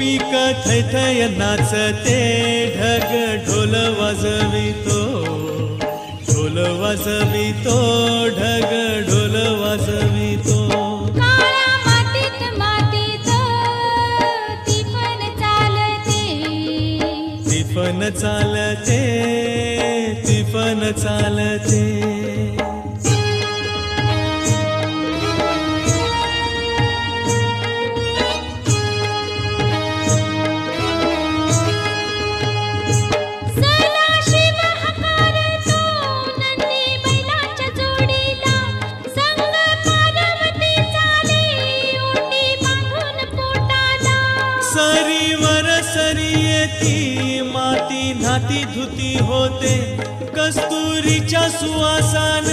थैथय नाचते ढग ढोल वाजवितो ढोल वाजवितो ढग ढोल वाजवितो. मातीत मातीत टिपण चालते. तिफन चालते तिफन चालते. सरीवर सरी येती माती नाती धुती होते. कस्तुरीच्या सुवासान